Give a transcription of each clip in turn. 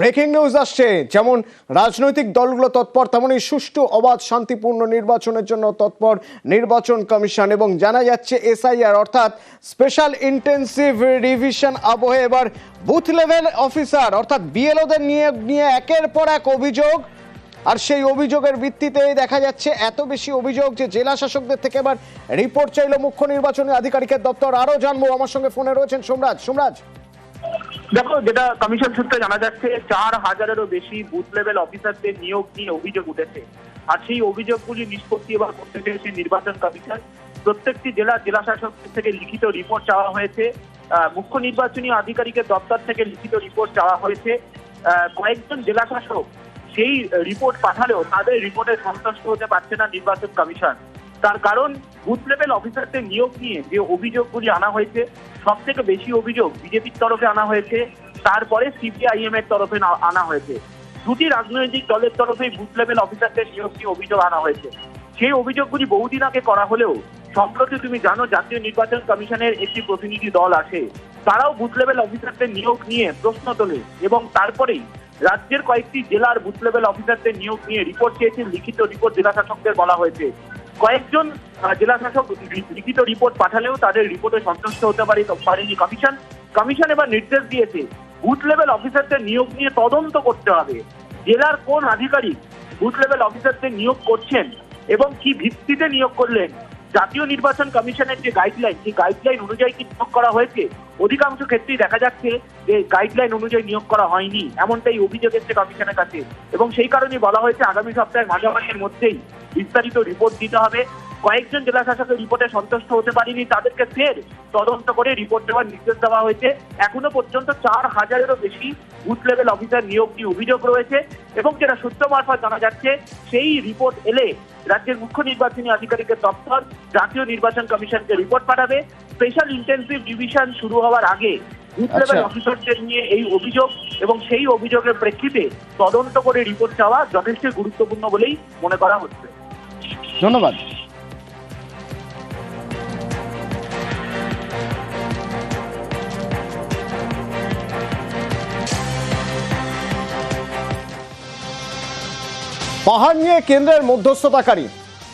Breaking news আসছে। যেমন রাজনৈতিক দলগুলো তৎপর তেমনই সুষ্ঠু, অবাধ, শান্তিপূর্ণ নির্বাচনের জন্য তৎপর নির্বাচন কমিশন এবং জানা যাচ্ছে এসআইআর, অর্থাৎ স্পেশাল ইন্টেন্সিভ রিভিশন আবহে এবার বুথ লেভেল অফিসার, অর্থাৎ বিএলওদের নিয়ে নিয়ে একের পর এক অভিযোগ। আর সেই অভিযোগের ভিত্তিতে দেখা যাচ্ছে এত বেশি অভিযোগ যে জেলা শাসকদের থেকে এবার রিপোর্ট চাইল মুখ্য নির্বাচনী আধিকারিকের দপ্তর। আরও জানব, আমার সঙ্গে ফোনে রয়েছেন সোমরাজ। সোমরাজ। দেখো, যেটা কমিশন সূত্রে জানা যাচ্ছে, চার হাজারেরও বেশি বুথ লেভেল অফিসারদের নিয়োগ নিয়ে অভিযোগ উঠেছে। আর সেই অভিযোগগুলি নিষ্পত্তি এবার করতে চেয়েছে নির্বাচন কমিশন প্রত্যেকটি জেলা জেলা শাসকদের থেকে লিখিত রিপোর্ট চাওয়া হয়েছে। মুখ্য নির্বাচনী আধিকারিকের দপ্তর থেকে লিখিত রিপোর্ট চাওয়া হয়েছে। কয়েকজন জেলা শাসক সেই রিপোর্ট পাঠালেও তাদের রিপোর্টে সন্তুষ্ট হতে পারছে না নির্বাচন কমিশন তার কারণ বুথ লেভেল অফিসারদের নিয়োগ নিয়ে যে অভিযোগগুলি আনা হয়েছে সব থেকে বেশি অভিযোগ বিজেপির তরফে আনা হয়েছে, তারপরে সিপিআইএম এর তরফে আনা হয়েছে। দুটি রাজনৈতিক দলের তরফে বুথ লেভেল অফিসারদের নিয়োগ নিয়ে অভিযোগ আনা হয়েছে। সেই অভিযোগগুলি বহুদিন আগে করা হলেও, সম্প্রতি তুমি জানো জাতীয় নির্বাচন কমিশনের একটি প্রতিনিধি দল আছে, তারাও বুথ লেভেল অফিসারদের নিয়োগ নিয়ে প্রশ্ন তোলে এবং তারপরেই রাজ্যের কয়েকটি জেলার বুথ লেভেল অফিসারদের নিয়োগ নিয়ে রিপোর্ট চেয়েছে লিখিত রিপোর্ট জেলা শাসকদের বলা হয়েছে। কয়েকজন জেলা শাসক লিখিত রিপোর্ট পাঠালেও তাদের রিপোর্টে সন্তুষ্ট হতে পারে পারেনি কমিশন কমিশন এবার নির্দেশ দিয়েছে বুথ লেভেল অফিসারদের নিয়োগ নিয়ে তদন্ত করতে হবে। জেলার কোন আধিকারিক বুথ লেভেল অফিসারদের নিয়োগ করছেন এবং কি ভিত্তিতে নিয়োগ করলেন? জাতীয় নির্বাচন কমিশনের যে গাইডলাইন সেই গাইডলাইন অনুযায়ী কি নিয়োগ করা হয়েছে? অধিকাংশ ক্ষেত্রেই দেখা যাচ্ছে যে গাইডলাইন অনুযায়ী নিয়োগ করা হয়নি, এমনটাই অভিযোগ এসছে কমিশনের কাছে। এবং সেই কারণেই বলা হয়েছে, আগামী সপ্তাহের মাঝামাঝির মধ্যেই বিস্তারিত রিপোর্ট দিতে হবে। কয়েকজন জেলা শাসকের রিপোর্টে সন্তুষ্ট হতে পারেনি তাদেরকে ফের তদন্ত করে রিপোর্ট দেওয়ার নির্দেশ দেওয়া হয়েছে। এখনও পর্যন্ত চার হাজারেরও বেশি বুথ লেভেল অফিসার নিয়োগ নিয়ে অভিযোগ রয়েছে এবং যেটা সূত্র মারফত জানা যাচ্ছে সেই রিপোর্ট এলে রাজ্যের মুখ্য নির্বাচনী আধিকারিকের দপ্তর জাতীয় নির্বাচন কমিশনকে রিপোর্ট পাঠাবে। স্পেশাল ইন্টেন্সিভ ডিভিশন শুরু হওয়ার আগে বুথ লেভেল। অফিসারদের নিয়ে এই অভিযোগ এবং সেই অভিযোগের প্রেক্ষিতে তদন্ত করে রিপোর্ট চাওয়া যথেষ্ট গুরুত্বপূর্ণ বলেই মনে করা হচ্ছে। ধন্যবাদ। পাহাড় নিয়ে কেন্দ্রের মধ্যস্থতাকারী,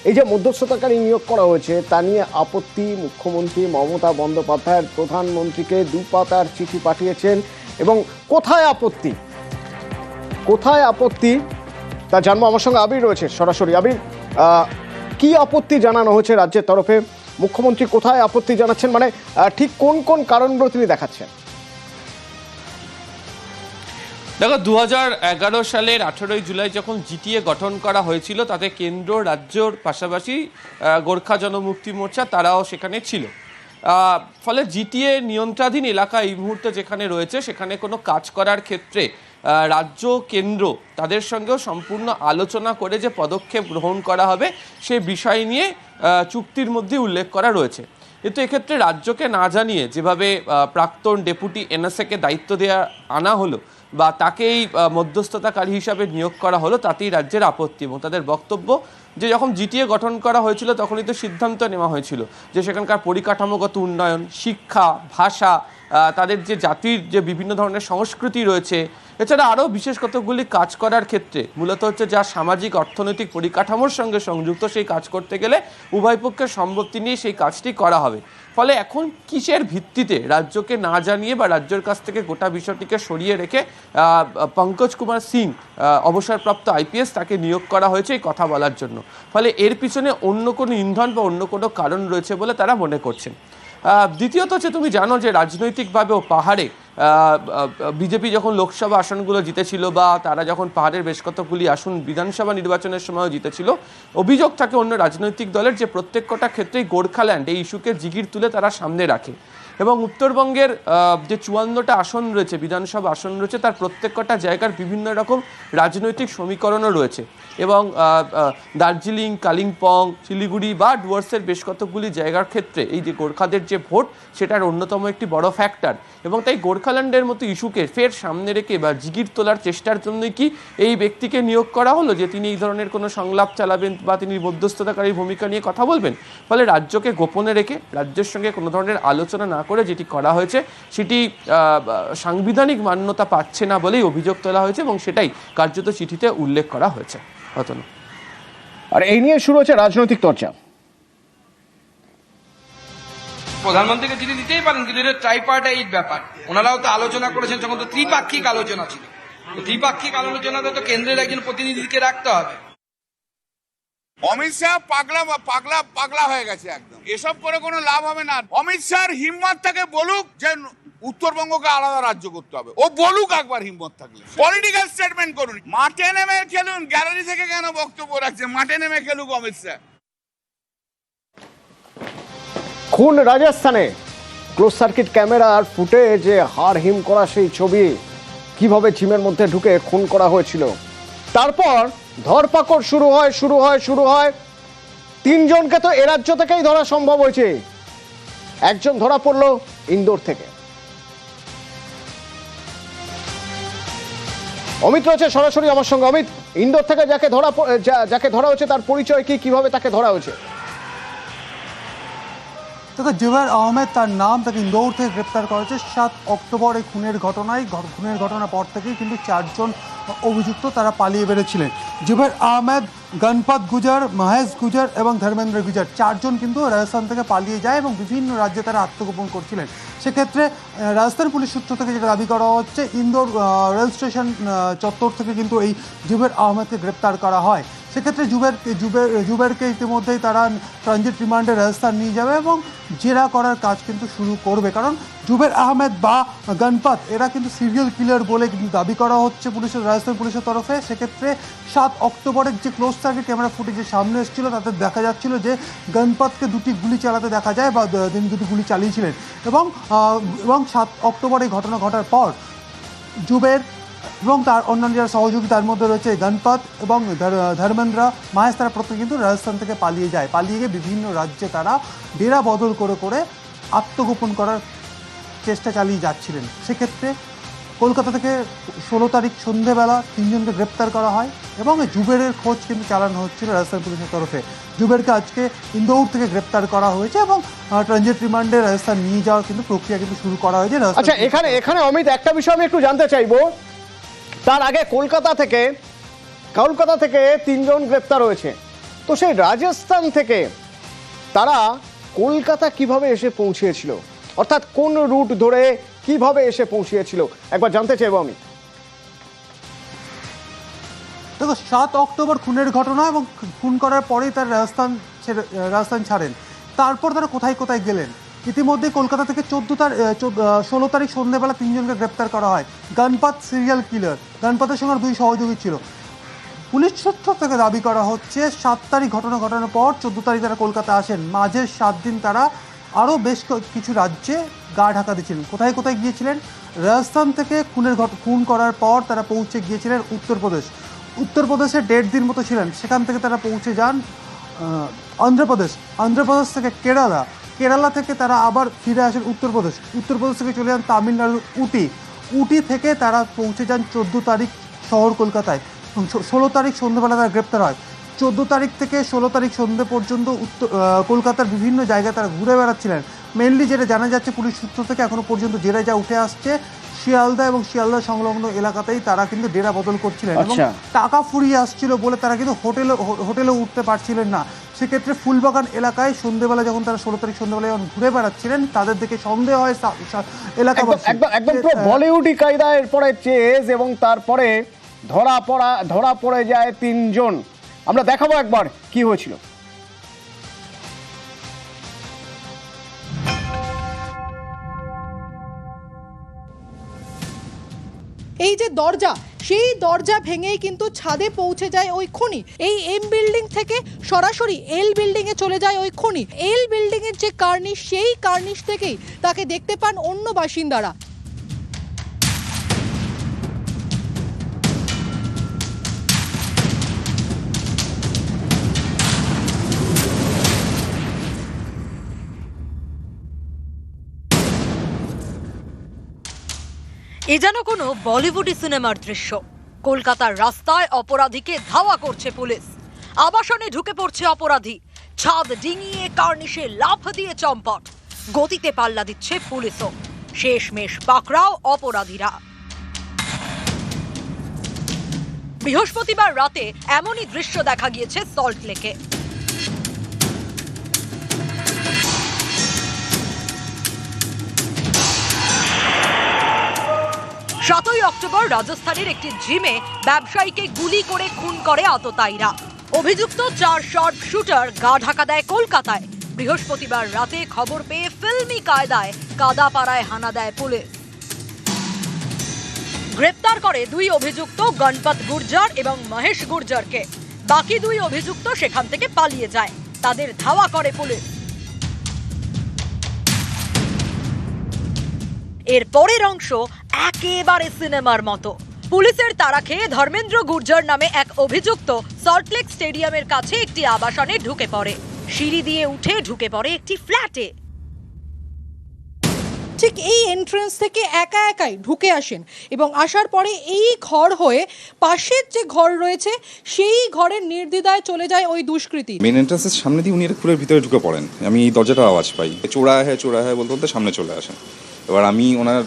এই যে মধ্যস্থতাকারী নিয়োগ করা হয়েছে, তা নিয়ে আপত্তি মুখ্যমন্ত্রী মমতা বন্দ্যোপাধ্যায়ের প্রধানমন্ত্রীকে দু পাতার চিঠি পাঠিয়েছেন এবং কোথায় আপত্তি? কোথায় আপত্তি? তা জানব। আমার সঙ্গে আবির রয়েছে, সরাসরি। আবির কি আপত্তি জানানো হয়েছে রাজ্যের তরফে? মুখ্যমন্ত্রী কোথায় আপত্তি জানাচ্ছেন? মানে ঠিক কোন কোন কারণগুলো তিনি দেখাচ্ছেন? দেখো দু এগারো সালের আঠেরোই জুলাই যখন জিটিএ গঠন করা হয়েছিল, তাতে কেন্দ্র রাজ্যর পাশাপাশি গোর্খা জনমুক্তি মোর্চা তারাও সেখানে ছিল। ফলে জিটিএ নিয়ন্ত্রণাধীন এলাকা এই মুহূর্তে যেখানে রয়েছে, সেখানে কোনো কাজ করার ক্ষেত্রে রাজ্য কেন্দ্র তাদের সঙ্গেও সম্পূর্ণ আলোচনা করে যে পদক্ষেপ গ্রহণ করা হবে সে বিষয় নিয়ে চুক্তির মধ্যে উল্লেখ করা রয়েছে। কিন্তু এক্ষেত্রে রাজ্যকে না জানিয়ে যেভাবে প্রাক্তন ডেপুটি এনএসএকে দায়িত্ব দেওয়া আনা হলো বা তাকেই মধ্যস্থতাকারী হিসাবে নিয়োগ করা হলো, তাতেই রাজ্যের আপত্তি এবং তাদের বক্তব্য যে যখন জিটিএ গঠন করা হয়েছিল তখনই তো সিদ্ধান্ত নেওয়া হয়েছিল যে সেখানকার পরিকাঠামোগত উন্নয়ন, শিক্ষা, ভাষা তাদের যে জাতির যে বিভিন্ন ধরনের সংস্কৃতি রয়েছে, এছাড়া আরও বিশেষ কতগুলি কাজ করার ক্ষেত্রে, মূলত হচ্ছে যা সামাজিক অর্থনৈতিক পরিকাঠামোর সঙ্গে সংযুক্ত সেই কাজ করতে গেলে উভয় পক্ষের সম্মতি নিয়ে সেই কাজটি করা হবে। ফলে এখন কিসের ভিত্তিতে রাজ্যকে না জানিয়ে বা রাজ্যের কাছ থেকে গোটা বিষয়টিকে সরিয়ে রেখে পঙ্কজ কুমার সিং অবসরপ্রাপ্ত আইপিএস তাকে নিয়োগ করা হয়েছে এই কথা বলার জন্য। ফলে এর পিছনে অন্য কোনো ইন্ধন বা অন্য কোনো কারণ রয়েছে বলে তারা মনে করছেন। দ্বিতীয়ত হচ্ছে তুমি জানো যে রাজনৈতিকভাবেও পাহাড়ে বিজেপি যখন লোকসভা আসনগুলো জিতেছিল বা তারা যখন পাহাড়ের বেশ কতগুলি আসন বিধানসভা নির্বাচনের সময়ও জিতেছিল, অভিযোগ থাকে অন্য রাজনৈতিক দলের যে প্রত্যেক কটা ক্ষেত্রেই গোর্খাল্যান্ড এই ইস্যুকে জিগির তুলে তারা সামনে রাখে। এবং উত্তরবঙ্গের যে চুয়ান্নটা আসন রয়েছে, বিধানসভা আসন রয়েছে, তার প্রত্যেক কটা জায়গার বিভিন্ন রকম রাজনৈতিক সমীকরণও রয়েছে। এবং দার্জিলিং, কালিম্পং, শিলিগুড়ি বা ডুয়ার্সের বেশ কতগুলি জায়গার ক্ষেত্রে এই যে গোর্খাদের যে ভোট, সেটার অন্যতম একটি বড় ফ্যাক্টর এবং তাই গোর্খাল্যান্ডের মতো ইস্যুকে ফের সামনে রেখে বা জিগির তোলার চেষ্টার জন্যই কি এই ব্যক্তিকে নিয়োগ করা হলো যে তিনি এই ধরনের কোনো সংলাপ চালাবেন বা তিনি মধ্যস্থতাকারীর ভূমিকা নিয়ে কথা বলবেন? ফলে রাজ্যকে গোপনে রেখে, রাজ্যের সঙ্গে কোনো ধরনের আলোচনা না করে যেটি করা হয়েছে সেটি সাংবিধানিক মান্যতা পাচ্ছে না বলেই অভিযোগ তোলা হয়েছে এবং সেটাই কার্যত চিঠিতে উল্লেখ করা হয়েছে। অতনু আর এই নিয়ে শুরু হচ্ছে রাজনৈতিক চর্চা। প্রধানমন্ত্রীকে চিঠি দিতেই পারেন কিন্তু এটা ট্রাইপার্টাইট ব্যাপার। ওনারাও তো আলোচনা করেছেন তখন তো ত্রিপাক্ষিক আলোচনা ছিল। ত্রিপাক্ষিক আলোচনাতে তো কেন্দ্রের একজন প্রতিনিধিকে রাখতে হবে। অমিত শাহ পাগলা পাগলা পাগলা হয়ে গেছে একদম। এসব করে কোনো লাভ হবে না। অমিত শাহর হিম্মত থাকে বলুক যে উত্তরবঙ্গকে আলাদা রাজ্য করতে হবে। ও বলুক একবার হিম্মত থাকলে। পলিটিক্যাল স্টেটমেন্ট করুন। মাঠে নেমে খেলুন। গ্যালারি থেকে কেন বক্তব্য রাখছে? মাঠে নেমে খেলুক অমিত শাহ। খুন রাজস্থানে। ক্লোজ সার্কিট ক্যামেরার ফুটে যে হাড় হিম করা সেই ছবি। কীভাবে জিমের মধ্যে ঢুকে খুন করা হয়েছিল? তারপর ধরপাকড় শুরু হয় শুরু হয় শুরু হয়। তিনজনকে তো এরাজ্য রাজ্য থেকেই ধরা সম্ভব হয়েছে। একজন ধরা পড়ল ইন্দোর থেকে। অমিত রয়েছে সরাসরি আমার সঙ্গে। অমিত, ইন্দোর থেকে যাকে ধরা যাকে ধরা হয়েছে তার পরিচয় কি? কীভাবে তাকে ধরা হয়েছে? দেখো জুবের আহমেদ তার নাম তাকে ইন্দৌর থেকে গ্রেপ্তার করা হয়েছে সাত অক্টোবর এই খুনের ঘটনায় খুনের ঘটনার পর থেকেই কিন্তু চারজন অভিযুক্ত তারা পালিয়ে বেড়েছিলেন। জুবের আহমেদ গণপত গুজার, মহেশ গুজার এবং ধর্মেন্দ্র গুজার চারজন কিন্তু রাজস্থান থেকে পালিয়ে যায় এবং বিভিন্ন রাজ্যে তারা আত্মগোপন করছিলেন। সেক্ষেত্রে রাজস্থান পুলিশ সূত্র থেকে যেটা দাবি করা হচ্ছে, ইন্দোর রেল স্টেশন চত্বর থেকে কিন্তু এই জুবের আহমেদকে গ্রেপ্তার করা হয়। সেক্ষেত্রে জুবের জুবের জুবেরকে ইতিমধ্যেই তারা ট্রানজিট রিমান্ডে রাজস্থান নিয়ে যাবে এবং জেরা করার কাজ কিন্তু শুরু করবে। কারণ জুবের আহমেদ বা গণপত, এরা কিন্তু সিরিয়াল কিলার বলে কিন্তু দাবি করা হচ্ছে পুলিশের, রাজস্থান পুলিশের তরফে। সেক্ষেত্রে সাত অক্টোবরের যে ক্লোজ সার্কিট ক্যামেরা ফুটেজের সামনে এসেছিল, তাতে দেখা যাচ্ছিল যে গণপতকে দুটি গুলি চালাতে দেখা যায় বা তিনি দুটি গুলি চালিয়েছিলেন। এবং এবং সাত অক্টোবর এই ঘটনা ঘটার পর জুবের এবং তার অন্যান্য যারা সহযোগী তার মধ্যে রয়েছে গণপত এবং ধর- ধর্মেন্দ্র মাহেশ তারা প্রত্যেকে কিন্তু রাজস্থান থেকে পালিয়ে যায়। পালিয়ে গিয়ে বিভিন্ন রাজ্যে তারা ডেরা বদল করে করে আত্মগোপন করার চেষ্টা চালিয়ে যাচ্ছিলেন। সেক্ষেত্রে কলকাতা থেকে ষোলো তারিখ সন্ধেবেলা তিনজনকে গ্রেপ্তার করা হয় এবং এই জুবেরের খোঁজ কিন্তু চালানো হচ্ছিল রাজস্থান পুলিশের তরফে। জুবেরকে আজকে ইন্দৌর থেকে গ্রেপ্তার করা হয়েছে এবং ট্রানজিট রিমান্ডে রাজস্থান নিয়ে যাওয়ার কিন্তু প্রক্রিয়া কিন্তু শুরু করা হয়েছে। আচ্ছা এখানে এখানে অমিত একটা বিষয় আমি একটু জানতে চাইব। তার আগে কলকাতা থেকে কলকাতা থেকে তিনজন গ্রেপ্তার হয়েছে। তো সেই রাজস্থান থেকে তারা কলকাতা কীভাবে এসে পৌঁছিয়েছিল অর্থাৎ কোন রুট ধরে কীভাবে এসে পৌঁছিয়েছিল একবার জানতে চাইব আমি। দেখো, সাত অক্টোবর খুনের ঘটনা এবং খুন করার পরেই তার রাজস্থান রাজস্থান ছাড়েন। তারপর তারা কোথায় কোথায় গেলেন? ইতিমধ্যে কলকাতা থেকে চোদ্দ তারিখ ষোলো তারিখ সন্ধ্যেবেলা তিনজনকে গ্রেপ্তার করা হয়। Ganpat serial killer. গণপতের সঙ্গে দুই সহযোগী ছিল। পুলিশ সূত্র থেকে দাবি করা হচ্ছে, সাত তারিখ ঘটনা ঘটানোর পর চোদ্দ তারিখ তারা কলকাতা আসেন। মাঝের সাত দিন তারা আরও বেশ কিছু রাজ্যে গা ঢাকা দিয়েছিলেন। কোথায় কোথায় গিয়েছিলেন? রাজস্থান থেকে খুনের ঘট, খুন করার পর তারা পৌঁছে গিয়েছিলেন উত্তরপ্রদেশ। উত্তরপ্রদেশে দেড় দিন মতো ছিলেন। সেখান থেকে তারা পৌঁছে যান অন্ধ্রপ্রদেশ। অন্ধ্রপ্রদেশ থেকে কেরালা। কেরালা থেকে তারা আবার ফিরে আসেন উত্তরপ্রদেশ। উত্তরপ্রদেশ থেকে চলে যান তামিলনাড়ুর উটি। উটি থেকে তারা পৌঁছে যান চোদ্দ তারিখ শহর কলকাতায়। ষোলো তারিখ সন্ধ্যেবেলা তারা গ্রেপ্তার হয়। চোদ্দ তারিখ থেকে ষোলো তারিখ সন্ধ্যে পর্যন্ত উত্তর কলকাতার বিভিন্ন জায়গায় তারা ঘুরে বেড়াচ্ছিলেন। মেনলি যেটা জানা যাচ্ছে পুলিশ সূত্র থেকে এখনও পর্যন্ত জেরায় যা উঠে আসছে শিয়ালদা এবং শিয়ালদা সংলগ্ন এলাকাতেই তারা কিন্তু ডেরা বদল করছিলেন এবং আচ্ছা। টাকা ফুরিয়ে আসছিল বলে তারা কিন্তু হোটেলে হোটেলে উঠতে পারছিলেন না। সেক্ষেত্রে ফুলবাগান এলাকায় সন্ধ্যেবেলা যখন তারা ষোলো তারিখ সন্ধ্যেবেলা যখন ঘুরে বেড়াচ্ছিলেন তাদের দেখে সন্দেহ হয় একদম একদম পুরো বলিউডি কায়দা এরপরে চেজ এবং তারপরে ধরা পড়া ধরা পড়ে যায় তিনজন। আমরা দেখাবো একবার কি হয়েছিল। এই যে দরজা, সেই দরজা ভেঙেই কিন্তু ছাদে পৌঁছে যায় ওই খনি। এই এম বিল্ডিং থেকে সরাসরি এল বিল্ডিংয়ে চলে যায় ওই খনি। এল বিল্ডিংয়ের যে কার্নিশ, সেই কার্নিশ থেকেই তাকে দেখতে পান অন্য বাসিন্দারা। এ যেন কোনো বলিউডি সিনেমার দৃশ্য। কলকাতার রাস্তায় অপরাধীকে ধাওয়া করছে পুলিশ। আবাসনে ঢুকে পড়ছে অপরাধী। ছাদ ডিঙিয়ে কার্নিশে লাফ দিয়ে চম্পট। গতিতে পাল্লা দিচ্ছে পুলিশও। শেষমেশ পাকড়াও অপরাধীরা। বৃহস্পতিবার রাতে এমনই দৃশ্য দেখা গিয়েছে সল্ট লেকে সাতই অক্টোবর রাজস্থানের একটি জিমে ব্যবসায়ীকে গুলি করে খুন করে আততায়ীরা। অভিযুক্ত চার শর্ট শুটার গা ঢাকা দেয় কলকাতায়। বৃহস্পতিবার রাতে খবর পেয়ে ফিল্মি কায়দায় কাদাপাড়ায় হানা দেয় পুলিশ। গ্রেপ্তার করে দুই অভিযুক্ত গণপত গুর্জার এবং মহেশ গুর্জারকে। বাকি দুই অভিযুক্ত সেখান থেকে পালিয়ে যায়। তাদের ধাওয়া করে পুলিশ। এর পরের অংশ একেবারে সিনেমার মতো। পুলিশের তাড়া খেয়ে ধর্মেন্দ্র গুর্জর নামে এক অভিযুক্ত সল্টলেক স্টেডিয়ামের কাছে একটি আবাসনে ঢুকে পড়ে। সিঁড়ি দিয়ে উঠে ঢুকে পড়ে একটি ফ্ল্যাটে। ঠিক এই এন্ট্রেন্স থেকে একা একাই ঢুকে আসেন এবং আসার পরে এই ঘর হয়ে পাশের যে ঘর রয়েছে সেই ঘরের নির্দ্বিধায় চলে যায় ওই দুষ্কৃতী। মেন এন্ট্রান্সের সামনে দিয়ে উনি একটা খুলের ভিতরে ঢুকে পড়েন। আমি এই দরজাটার আওয়াজ পাই। চোরা হ্যাঁ চোরা হ্যাঁ বলতে বলতে সামনে চলে আসেন। এবার আমি ওনার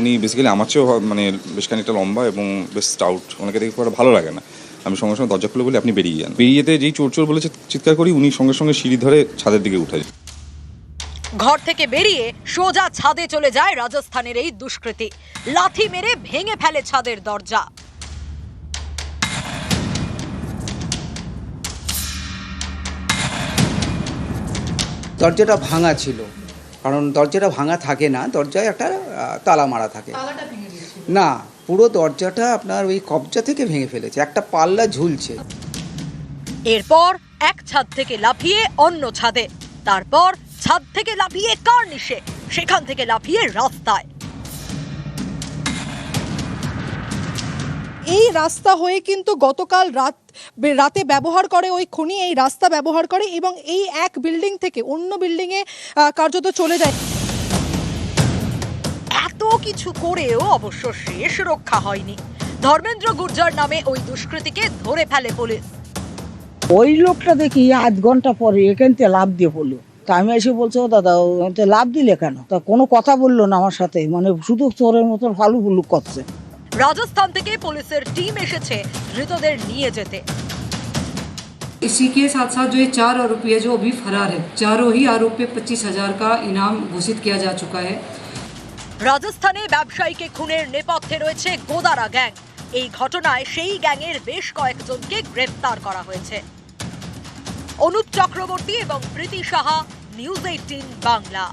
উনি বেসিক্যালি আমার চেয়েও মানে বেশ খানিকটা লম্বা এবং বেশ স্টাউট ওনাকে দেখে খুব ভালো লাগে না। আমি সঙ্গে সঙ্গে দরজা খুলে বলি আপনি বেরিয়ে যান। বেরিয়েতে যেই চোর চোর বলে চিৎকার করি উনি সঙ্গে সঙ্গে সিঁড়ি ধরে ছাদের দিকে উঠে যান ঘর থেকে বেরিয়ে সোজা ছাদে চলে যায় রাজস্থানের এই দুষ্কৃতী। লাথি মেরে ভেঙে ফেলে ছাদের দরজা। দরজাটা ভাঙা ছিল। কারণ দরজাটা ভাঙা থাকে না দরজায় একটা তালা মারা থাকে। না পুরো দরজাটা আপনার ওই কবজা থেকে ভেঙে ফেলেছে একটা পাল্লা ঝুলছে। এরপর এক ছাদ থেকে লাফিয়ে অন্য ছাদে তারপর ছাদ থেকে লাফিয়ে কার্নিশে সেখান থেকে লাফিয়ে রাস্তায়। এই রাস্তা হয়ে কিন্তু গতকাল রাত রাতে ব্যবহার করে ওই খনি এই রাস্তা ব্যবহার করে এবং এই এক বিল্ডিং থেকে অন্য বিল্ডিংয়ে কার্যত চলে যায়। এত কিছু করেও অবশ্য শেষ রক্ষা হয়নি। ধর্মেন্দ্র গুর্জার নামে ওই দুষ্কৃতীকে ধরে ফেলে পুলিশ। ওই লোকটা দেখি আধ ঘণ্টা পরে এখান থেকে লাভ দিয়ে পড়ল। তা আমি এসে বলছি ও দাদা লাভ দিলে কেন? তা কোনো কথা বলল না আমার সাথে। মানে শুধু চোরের মতন ফালু ফুলু করছে। রাজস্থান থেকে পুলিশের টিম এসেছে ধৃতদের নিয়ে যেতে इसी के साथ साथ जो ये चार आरोपी है जो अभी फरार है चारों ही आरोप पे पच्चीस हजार का इनाम घोषित किया जा चुका है রাজস্থানে ব্যবসায়ীকে খুনের নেপথ্যে রয়েছে গোদারা গ্যাং এই ঘটনায় সেই গ্যাংয়ের বেশ কয়েকজনকে গ্রেফতার করা হয়েছে অনুপ চক্রবর্তী এবং প্রীতি সাহা নিউজ এইটিন বাংলা